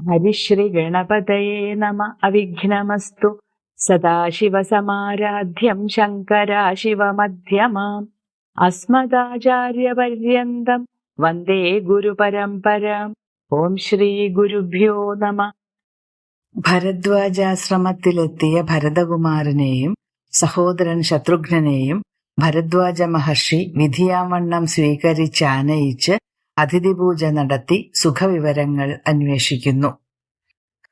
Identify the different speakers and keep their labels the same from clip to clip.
Speaker 1: ഹരിശ്രീ ഗണപതയേ നമ അവിഘ്നമസ്തു സദാശിവസമാരാധ്യം ശങ്കരാശിവമധ്യമാം അസ്മദാചാര്യപര്യന്തം വന്ദേ ഗുരുപരമ്പരാം ഓം ശ്രീ ഗുരുഭ്യോ നമ
Speaker 2: ഭരദ്വാജാശ്രമത്തിലെത്തിയ ഭരതകുമാരനെയും സഹോദരൻ ശത്രുഘ്നെയും ഭരദ്വാജ മഹർഷി വിധിയാവണ്ണം സ്വീകരിച്ചാനയിച്ച് അതിഥിപൂജ നടത്തി സുഖവിവരങ്ങൾ അന്വേഷിക്കുന്നു.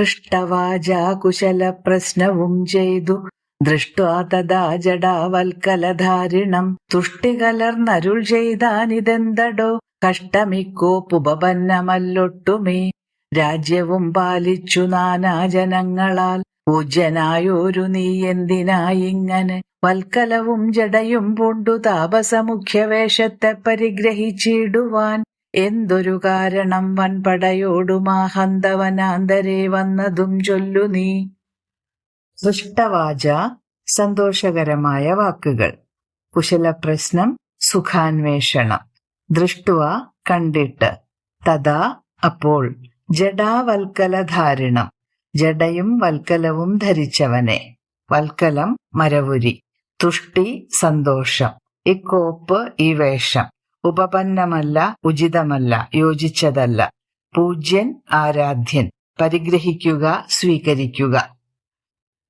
Speaker 2: കൃഷ്ടവാച കുശല പ്രശ്നവും ചെയ്തു ദൃഷ്ട്വാ ജടാവൽക്കലധാരിണം തുഷ്ടികലർന്നരുൾ ചെയ്താനിതെന്തടോ? കഷ്ടമിക്കോപ്പുപന്നമല്ലൊട്ടുമേ രാജ്യവും പാലിച്ചു നാനാജനങ്ങളാൽ പൂജ്യനായോരു നീ എന്തിനായിങ്ങനെ? വൽക്കലവും ജടയും പൂണ്ടു താപസമുഖ്യവേഷത്തെ പരിഗ്രഹിച്ചിടുവാൻ. എന്തൊരു കാരണം വൻപടയോടുമാഹന്തവനാന്തരെ വന്നതും ചൊല്ലു നീ. സൃഷ്ടവാച സന്തോഷകരമായ വാക്കുകൾ. കുശലപ്രശ്നം സുഖാന്വേഷണം. ദൃഷ്ടുവ കണ്ടിട്ട്. തഥാ അപ്പോൾ ജഡാവൽക്കലധാരിണം. ജഡയും വൽക്കലവും ധരിച്ചവനെ. വൽക്കലം മരവുരി. തുഷ്ടി സന്തോഷം. ഇക്കോപ്പ് ഈ വേഷം. ഉപപന്നമല്ല ഉചിതമല്ല യോജിച്ചതല്ല. പൂജ്യൻ ആരാധ്യൻ. പരിഗ്രഹിക്കുക സ്വീകരിക്കുക.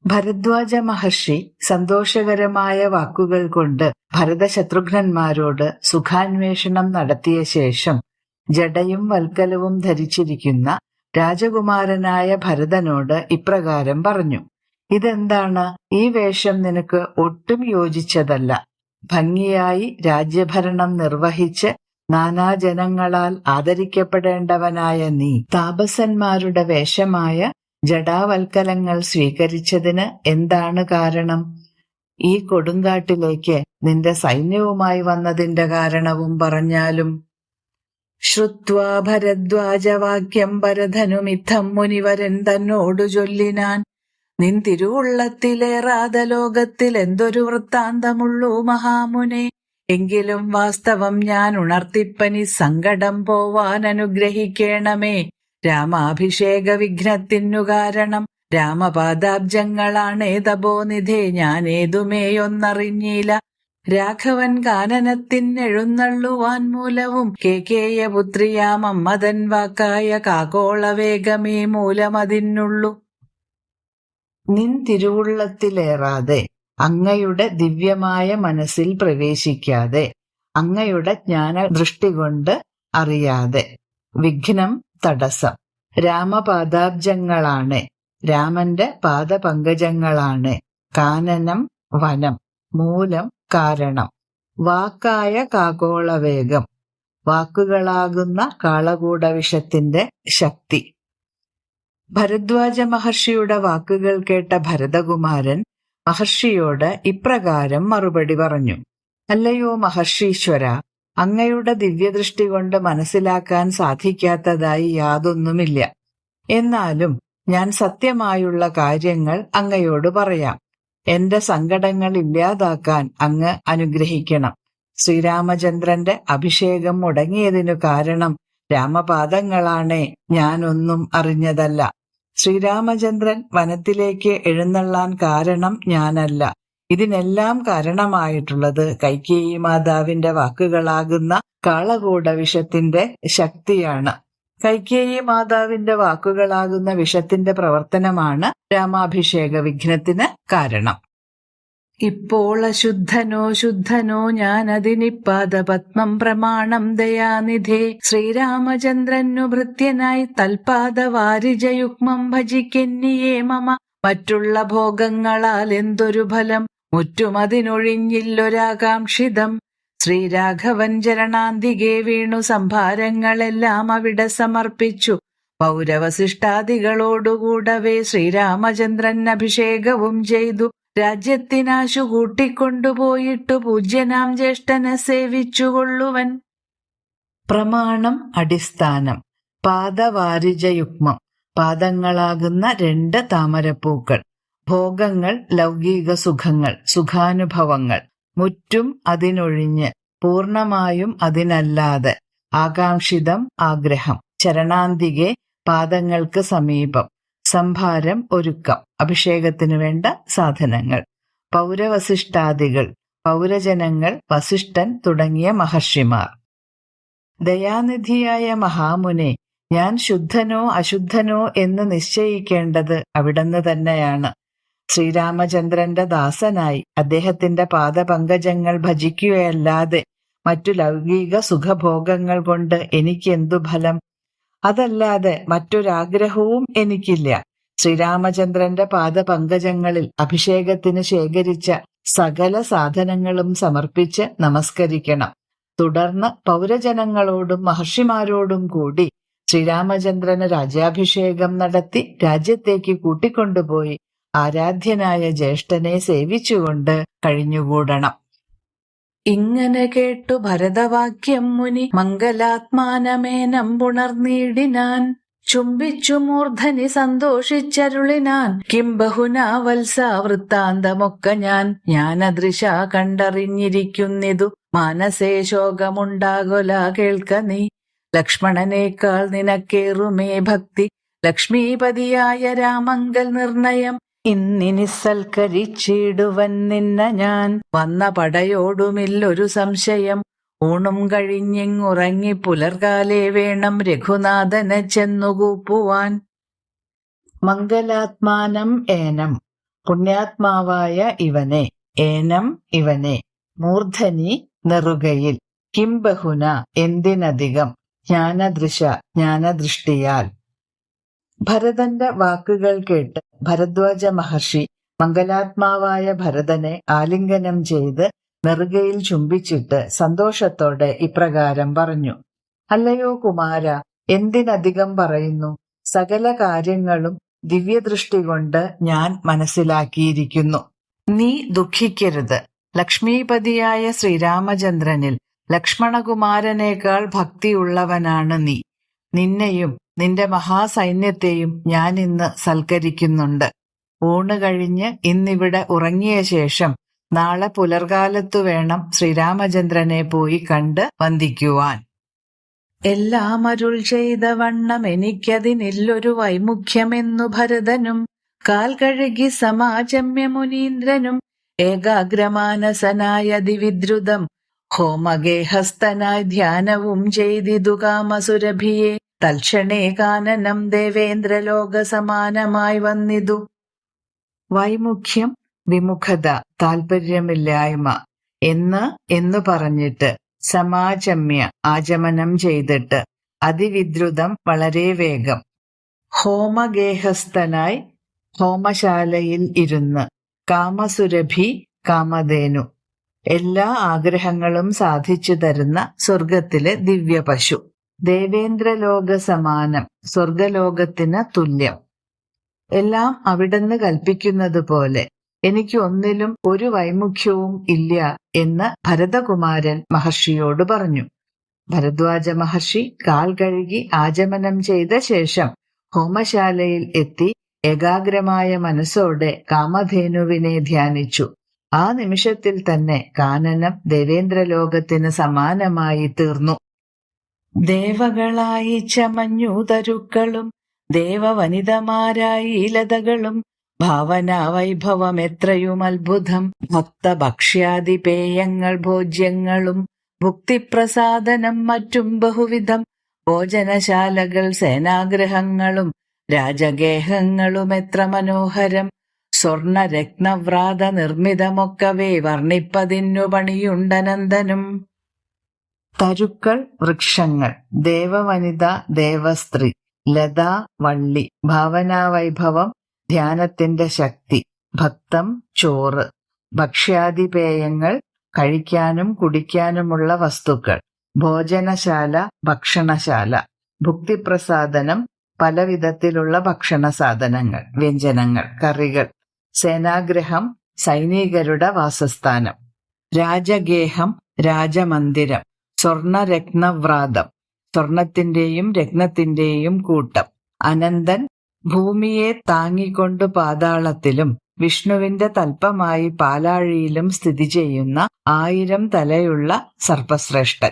Speaker 2: ഭരദ്വാജ മഹർഷി സന്തോഷകരമായ വാക്കുകൾ കൊണ്ട് ഭരതശത്രുഘ്നന്മാരോട് സുഖാന്വേഷണം നടത്തിയ ശേഷം ജടയും വൽക്കലവും ധരിച്ചിരിക്കുന്ന രാജകുമാരനായ ഭരതനോട് ഇപ്രകാരം പറഞ്ഞു. ഇതെന്താണ്? ഈ വേഷം നിനക്ക് ഒട്ടും യോജിച്ചതല്ല. ഭംഗിയായി രാജ്യഭരണം നിർവഹിച്ച് നാനാജനങ്ങളാൽ ആദരിക്കപ്പെടേണ്ടവനായ നീ. താപസന്മാരുടെ വേഷമായ ജഡാവൽക്കലങ്ങൾ സ്വീകരിച്ചതിന് എന്താണ് കാരണം? ഈ കൊടുങ്കാട്ടിലേക്ക് നിന്റെ സൈന്യവുമായി വന്നതിന്റെ കാരണവും പറഞ്ഞാലും. ശ്രുത്വാ ഭരദ്വാജവാക്യം ഭരധനുമിത്തം മുനിവരൻ തന്നോടു ചൊല്ലിനാൻ നിൻ തിരുവുള്ളത്തിലേറാതെ ലോകത്തിൽ എന്തൊരു വൃത്താന്തമുള്ളൂ മഹാമുനെ. എങ്കിലും വാസ്തവം ഞാൻ ഉണർത്തിപ്പനി സങ്കടം പോവാൻ അനുഗ്രഹിക്കണമേ. രാമാഭിഷേക വിഘ്നത്തിനു കാരണം രാമപാദാബ്ജങ്ങളാണേ തപോനിധേ ഞാൻ ഏതുമേയൊന്നറിഞ്ഞില്ല രാഘവൻ കാനനത്തിനെഴുന്നള്ളുവാൻ മൂലവും കെ. കേകേയ പുത്രിയാമമ്മതൻ വാക്കായ കാകോളവേഗമേ മൂലമതിനുള്ളു നിൻ തിരുവുള്ളത്തിലേറാതെ അങ്ങയുടെ ദിവ്യമായ മനസ്സിൽ പ്രവേശിക്കാതെ അങ്ങയുടെ ജ്ഞാന ദൃഷ്ടി കൊണ്ട് അറിയാതെ. വിഘ്നം തടസ്സം. രാമപാദാബ്ജങ്ങളാണ്. രാമന്റെ പാദപങ്കജങ്ങളാണ്. കാനനം വനം. മൂലം കാരണം. വാക്കായ കാകോളവേഗം. വാക്കുകളാകുന്ന കാളകൂടവിഷത്തിന്റെ ശക്തി. ഭരദ്വാജ മഹർഷിയുടെ വാക്കുകൾ കേട്ട ഭരതകുമാരൻ മഹർഷിയോട് ഇപ്രകാരം മറുപടി പറഞ്ഞു. അല്ലയോ മഹർഷീശ്വര അങ്ങയുടെ ദിവ്യദൃഷ്ടി കൊണ്ട് മനസ്സിലാക്കാൻ സാധിക്കാത്തതായി യാതൊന്നുമില്ല. എന്നാലും ഞാൻ സത്യമായുള്ള കാര്യങ്ങൾ അങ്ങയോട് പറയാം. എന്റെ സങ്കടങ്ങൾ ഇല്ലാതാക്കാൻ അങ്ങ് അനുഗ്രഹിക്കണം. ശ്രീരാമചന്ദ്രന്റെ അഭിഷേകം മുടങ്ങിയതിനു കാരണം രാമപാദങ്ങളാണേ ഞാനൊന്നും അറിഞ്ഞതല്ല. ശ്രീരാമചന്ദ്രൻ വനത്തിലേക്ക് എഴുന്നള്ളാൻ കാരണം ഞാനല്ല. ഇതിനെല്ലാം കാരണമായിട്ടുള്ളത് കൈക്കേയി മാതാവിന്റെ വാക്കുകളാകുന്ന കാളകൂട വിഷത്തിന്റെ ശക്തിയാണ്. കൈക്കേയി മാതാവിന്റെ വാക്കുകളാകുന്ന വിഷത്തിന്റെ പ്രവർത്തനമാണ് രാമാഭിഷേക വിഘ്നത്തിന് കാരണം. ഇപ്പോൾ അശുദ്ധനോ ശുദ്ധനോ ഞാൻ അതിനിപ്പാദ പത്മം പ്രമാണം ദയാനിധേ. ശ്രീരാമചന്ദ്രനു ഭൃത്യനായി തൽപാദ വാരിജയുഗ്മം ഭജിക്കെന്നിയേ മമ. മറ്റുള്ള ഭോഗങ്ങളാൽ എന്തൊരു ഫലം? മുറ്റുമതിനൊഴിഞ്ഞില്ലൊരാകാംക്ഷിതം ശ്രീരാഘവൻ ചരണാന്തികെ വീണു സംഭാരങ്ങളെല്ലാം അവിടെ സമർപ്പിച്ചു. പൗരവശിഷ്ടാദികളോടുകൂടവേ ശ്രീരാമചന്ദ്രൻ അഭിഷേകവും ചെയ്തു. രാജ്യത്തിനാശു കൂട്ടിക്കൊണ്ടുപോയിട്ടു പൂജ്യനാം ജ്യേഷ്ഠനെ സേവിച്ചുകൊള്ളുവൻ. പ്രമാണം അടിസ്ഥാനം. പാദവാരിജയുഗ്മം. പാദങ്ങളാകുന്ന രണ്ട് താമരപ്പൂക്കൾ. ഭോഗങ്ങൾ ലൗകിക സുഖങ്ങൾ സുഖാനുഭവങ്ങൾ. മുറ്റും അതിനൊഴിഞ്ഞ് പൂർണമായും അതിനല്ലാതെ. ആകാംക്ഷിതം ആഗ്രഹം. ചരണാന്തികെ പാദങ്ങൾക്ക് സമീപം. സംഭാരം ഒരുക്കം അഭിഷേകത്തിനു വേണ്ട സാധനങ്ങൾ പൗരവസിഷ്ഠാദികൾ പൗരജനങ്ങൾ വസിഷ്ഠൻ തുടങ്ങിയ മഹർഷിമാർ. ദയാനിധിയായ മഹാമുനെ ഞാൻ ശുദ്ധനോ അശുദ്ധനോ എന്ന് നിശ്ചയിക്കേണ്ടത് അവിടുന്ന് തന്നെയാണ്. ശ്രീരാമചന്ദ്രന്റെ ദാസനായി അദ്ദേഹത്തിന്റെ പാദപങ്കജങ്ങൾ ഭജിക്കുകയല്ലാതെ മറ്റു ലൗകിക സുഖഭോഗങ്ങൾ കൊണ്ട് എനിക്കെന്തു ഫലം? അതല്ലാതെ മറ്റൊരാഗ്രഹവും എനിക്കില്ല. ശ്രീരാമചന്ദ്രന്റെ പാദപങ്കജങ്ങളിൽ അഭിഷേകത്തിന് ശേഖരിച്ച സകല സാധനങ്ങളും സമർപ്പിച്ച് നമസ്കരിക്കണം. തുടർന്ന് പൗരജനങ്ങളോടും മഹർഷിമാരോടും കൂടി ശ്രീരാമചന്ദ്രന് രാജ്യാഭിഷേകം നടത്തി രാജ്യത്തേക്ക് കൂട്ടിക്കൊണ്ടുപോയി ആരാധ്യനായ ജ്യേഷ്ഠനെ സേവിച്ചുകൊണ്ട് കഴിഞ്ഞുകൂടണം. ഇങ്ങനെ കേട്ടു ഭരതവാക്യം മുനി മംഗലാത്മാനമേനം പുണർനീടിനാൻ ചുംബിച്ചു മൂർധനി സന്തോഷിച്ചരുളിനാൻ. കിം ബഹുനാ വത്സ വൃത്താന്തമൊക്കെ ഞാൻ. ജ്ഞാനദൃശ കണ്ടറിഞ്ഞിരിക്കുന്നിതു. മാനസേ ശോകമുണ്ടാകൊല കേൾക്ക നീ. ലക്ഷ്മണനേക്കാൾ നിനക്കേറുമേ ഭക്തി. ലക്ഷ്മീപതിയായ രാമങ്കൽ നിർണയം. ഇന്നിനി സൽക്കരിച്ചിടുവൻ നിന്ന ഞാൻ. വന്ന പടയോടുമില്ലൊരു സംശയം. ഊണും കഴിഞ്ഞിങ്ങുറങ്ങി പുലർകാലേ വേണം രഘുനാഥനെ ചെന്നുകൂപ്പുവാൻ. മംഗലാത്മാനം ഏനം. പുണ്യാത്മാവായ ഇവനെ. ഏനം ഇവനെ. മൂർധനി നെറുകയിൽ. കിംബഹുന. എന്തിനധികം? ജ്ഞാനദൃശ. ജ്ഞാനദൃഷ്ടിയാൽ. ഭരതന്റെ വാക്കുകൾ കേട്ട് ഭരദ്വാജ മഹർഷി മംഗലാത്മാവായ ഭരതനെ ആലിംഗനം ചെയ്ത് നെറുകയിൽ ചുംബിച്ചിട്ട് സന്തോഷത്തോടെ ഇപ്രകാരം പറഞ്ഞു. അല്ലയോ കുമാര എന്തിനധികം പറയുന്നു? സകല കാര്യങ്ങളും ദിവ്യദൃഷ്ടി കൊണ്ട് ഞാൻ മനസ്സിലാക്കിയിരിക്കുന്നു. നീ ദുഃഖിക്കരുത്. ലക്ഷ്മീപതിയായ ശ്രീരാമചന്ദ്രനിൽ ലക്ഷ്മണകുമാരനേക്കാൾ ഭക്തിയുള്ളവനാണ് നീ. നിന്നെയും നിന്റെ മഹാസൈന്യത്തെയും ഞാൻ ഇന്ന് സൽക്കരിക്കുന്നുണ്ട്. ഊണ് കഴിഞ്ഞ് ഇന്നിവിടെ ഉറങ്ങിയ ശേഷം നാളെ പുലർകാലത്തു വേണം ശ്രീരാമചന്ദ്രനെ പോയി കണ്ട് വന്ദിക്കുവാൻ. എല്ലാം അരുൾ ചെയ്ത വണ്ണം എനിക്കതിനില്ലൊരു വൈമുഖ്യമെന്നു ഭരതനും കാൽ കഴുകി സമാചമ്യ മുനീന്ദ്രനും ഏകാഗ്രമാനസനായ ദിവിദ്രുതം ഹോമഗേഹസ്തനായി ധ്യാനവും ചെയ്തിതു കാമസുരഭിയെ. തൽക്ഷണേ കാനനം ദേവേന്ദ്രലോക സമാനമായി വന്നിതു. വൈമുഖ്യം വിമുഖത താല്പര്യമില്ലായ്മ എന്ന് എന്നു പറഞ്ഞിട്ട് സമാചമ്യ ആചമനം ചെയ്തിട്ട് അതിവിദ്രുതം വളരെ വേഗം. ഹോമഗേഹസ്ഥനായി ഹോമശാലയിൽ ഇരുന്ന് കാമസുരഭി കാമധേനു എല്ലാ ആഗ്രഹങ്ങളും സാധിച്ചു തരുന്ന സ്വർഗത്തിലെ ദിവ്യപശു. ദേവേന്ദ്രലോക സമാനം സ്വർഗലോകത്തിന് തുല്യം. എല്ലാം അവിടുന്ന് കൽപ്പിക്കുന്നത് പോലെ എനിക്ക് ഒന്നിലും ഒരു വൈമുഖ്യവും ഇല്ല എന്ന് ഭരതകുമാരൻ മഹർഷിയോട് പറഞ്ഞു. ഭരദ്വാജ മഹർഷി കാൽ കഴുകി ആചമനം ചെയ്ത ശേഷം ഹോമശാലയിൽ എത്തി ഏകാഗ്രമായ മനസ്സോടെ കാമധേനുവിനെ ധ്യാനിച്ചു. ആ നിമിഷത്തിൽ തന്നെ കാനനം ദേവേന്ദ്രലോകത്തിന് സമാനമായി തീർന്നു. ദേവകളായി ചമഞ്ഞു തരുക്കളും ദേവവനിതമാരായി ലതകളും ഭാവന വൈഭവം എത്രയും അത്ഭുതം. ഭക്തഭക്ഷ്യാദിപേയങ്ങൾ ഭോജ്യങ്ങളും ഭുക്തിപ്രസാദനം മറ്റും ബഹുവിധം. ഭോജനശാലകൾ സേനാഗ്രഹങ്ങളും രാജഗേഹങ്ങളും എത്ര മനോഹരം. സ്വർണരത്നവ്രാത നിർമ്മിതമൊക്കവേ വർണിപ്പതിന്നു പണിയുണ്ടനന്ദനും തരുക്കൾ വൃക്ഷങ്ങൾ. ദേവവനിത ദേവസ്ത്രീ. ലതാ വള്ളി. ഭാവനാവൈഭവം ധ്യാനത്തിന്റെ ശക്തി. ഭക്തം ചോറ്. ഭക്ഷ്യാതിപേയങ്ങൾ കഴിക്കാനും കുടിക്കാനുമുള്ള വസ്തുക്കൾ. ഭോജനശാല ഭക്ഷണശാല. ഭുക്തിപ്രസാദനം പലവിധത്തിലുള്ള ഭക്ഷണ സാധനങ്ങൾ വ്യഞ്ജനങ്ങൾ കറികൾ. സേനാഗ്രഹം സൈനികരുടെ വാസസ്ഥാനം. രാജഗേഹം രാജമന്ദിരം. സ്വർണരത്നവ്രാതം സ്വർണത്തിന്റെയും രത്നത്തിന്റെയും കൂട്ടം. അനന്തൻ ഭൂമിയെ താങ്ങിക്കൊണ്ട് പാതാളത്തിലും വിഷ്ണുവിന്റെ തൽപ്പമായി പാലാഴിയിലും സ്ഥിതി ചെയ്യുന്ന ആയിരം തലയുള്ള സർപ്പശ്രേഷ്ഠൻ.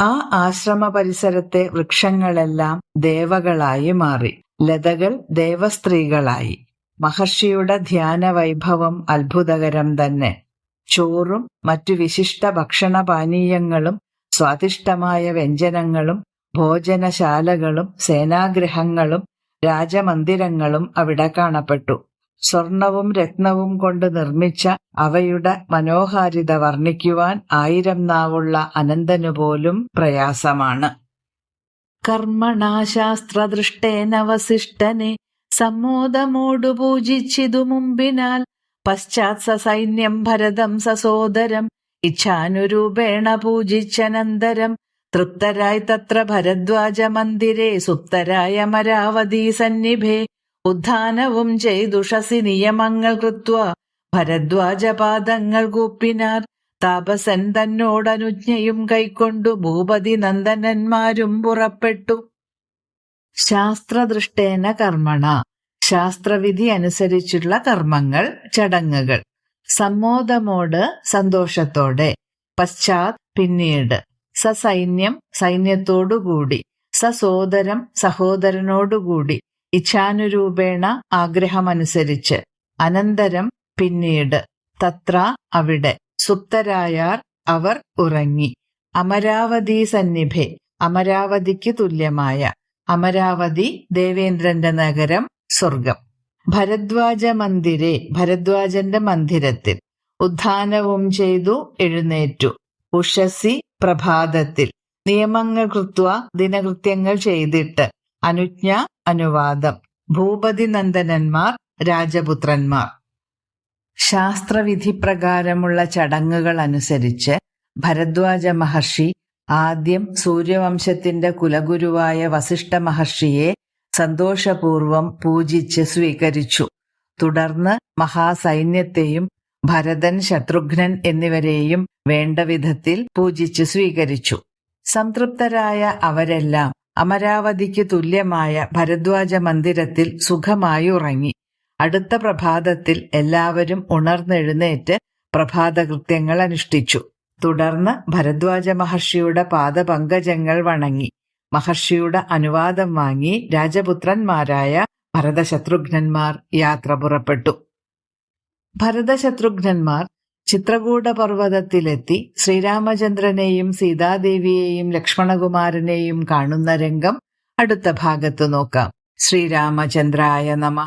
Speaker 2: ആ ആശ്രമ പരിസരത്തെ വൃക്ഷങ്ങളെല്ലാം ദേവകളായി മാറി ലതകൾ ദേവസ്ത്രീകളായി. മഹർഷിയുടെ ധ്യാന വൈഭവം അത്ഭുതകരം തന്നെ. ചോറും മറ്റു വിശിഷ്ട ഭക്ഷണപാനീയങ്ങളും സ്വാദിഷ്ടമായ വ്യഞ്ജനങ്ങളും ഭോജനശാലകളും സേനാഗ്രഹങ്ങളും രാജമന്ദിരങ്ങളും അവിടെ കാണപ്പെട്ടു. സ്വർണവും രത്നവും കൊണ്ട് നിർമ്മിച്ച അവയുടെ മനോഹാരിത വർണിക്കുവാൻ ആയിരം നാവുള്ള അനന്തനു പോലും പ്രയാസമാണ്. കർമ്മണാശാസ്ത്രദൃഷ്ടേനവശിഷ്ടനെ സമ്മോദമോടു പൂജിച്ചിതു മുമ്പിനാൽ പശ്ചാത് സൈന്യം ഭരതം സസോദരം ഇച്ഛാനുരൂപേണ പൂജിച്ചനന്തരം തൃപ്തരായി തത്ര ഭരദ്വാജ മന്ദിരേ സുപ്തരായ മരാവതി സന്നിഭേ ഉദ്ധാനവും ചെയ്തുഷസി നിയമങ്ങൾ കൃത്വ. ഭരദ്വാജ പാദങ്ങൾ കൂപ്പിനാർ. താപസൻ തന്നോടനുജ്ഞയും കൈക്കൊണ്ടു ഭൂപതി നന്ദനന്മാരും പുറപ്പെട്ടു. ശാസ്ത്രദൃഷ്ടേന കർമ്മണ. ശാസ്ത്രവിധി അനുസരിച്ചുള്ള കർമ്മങ്ങൾ ചടങ്ങുകൾ. സമ്മോദമോട് സന്തോഷത്തോടെ. പശ്ചാത് പിന്നീട്. സസൈന്യം സൈന്യത്തോടുകൂടി. സസോദരം സഹോദരനോടുകൂടി. ഇച്ഛാനുരൂപേണ ആഗ്രഹമനുസരിച്ച്. അനന്തരം പിന്നീട്. തത്ര അവിടെ. സുപ്തരായാർ അവർ ഉറങ്ങി. അമരാവതി സന്നിഭെ അമരാവതിക്ക് തുല്യമായ. അമരാവതി ദേവേന്ദ്രന്റെ നഗരം സ്വർഗം. ഭരദ്വാജ മന്ദിരെ ഭരദ്വാജന്റെ മന്ദിരത്തിൽ ഉദ്ധാനവും ചെയ്തു എഴുന്നേറ്റു. ഉഷസി പ്രഭാതത്തിൽ നിയമങ്ങൾ കൃത്വ ദിനകൃത്യങ്ങൾ ചെയ്തിട്ട് അനുജ്ഞ അനുവാദം. ഭൂപതി നന്ദനന്മാർ രാജപുത്രന്മാർ. ശാസ്ത്രവിധി പ്രകാരമുള്ള ചടങ്ങുകൾ അനുസരിച്ച് ഭരദ്വാജ മഹർഷി ആദ്യം സൂര്യവംശത്തിന്റെ കുലഗുരുവായ വസിഷ്ഠ മഹർഷിയെ സന്തോഷപൂർവം പൂജിച്ച് സ്വീകരിച്ചു. തുടർന്ന് മഹാസൈന്യത്തെയും ഭരതൻ ശത്രുഘ്നൻ എന്നിവരെയും വേണ്ട വിധത്തിൽ പൂജിച്ച് സ്വീകരിച്ചു. സംതൃപ്തരായ അവരെല്ലാം അമരാവതിക്ക് തുല്യമായ ഭരദ്വാജ മന്ദിരത്തിൽ സുഖമായി ഉറങ്ങി അടുത്ത പ്രഭാതത്തിൽ എല്ലാവരും ഉണർന്നെഴുന്നേറ്റ് പ്രഭാതകൃത്യങ്ങൾ അനുഷ്ഠിച്ചു തുടർന്ന് ഭരദ്വാജ മഹർഷിയുടെ പാദപങ്കജങ്ങൾ വണങ്ങി. മഹർഷിയുടെ അനുവാദം വാങ്ങി രാജപുത്രന്മാരായ ഭരതശത്രുഘ്നന്മാർ യാത്ര പുറപ്പെട്ടു. ഭരതശത്രുഘ്നന്മാർ ചിത്രകൂട പർവതത്തിലെത്തി ശ്രീരാമചന്ദ്രനെയും സീതാദേവിയെയും ലക്ഷ്മണകുമാരനെയും കാണുന്ന രംഗം അടുത്ത ഭാഗത്ത് നോക്കാം. ശ്രീരാമചന്ദ്രായ നമ.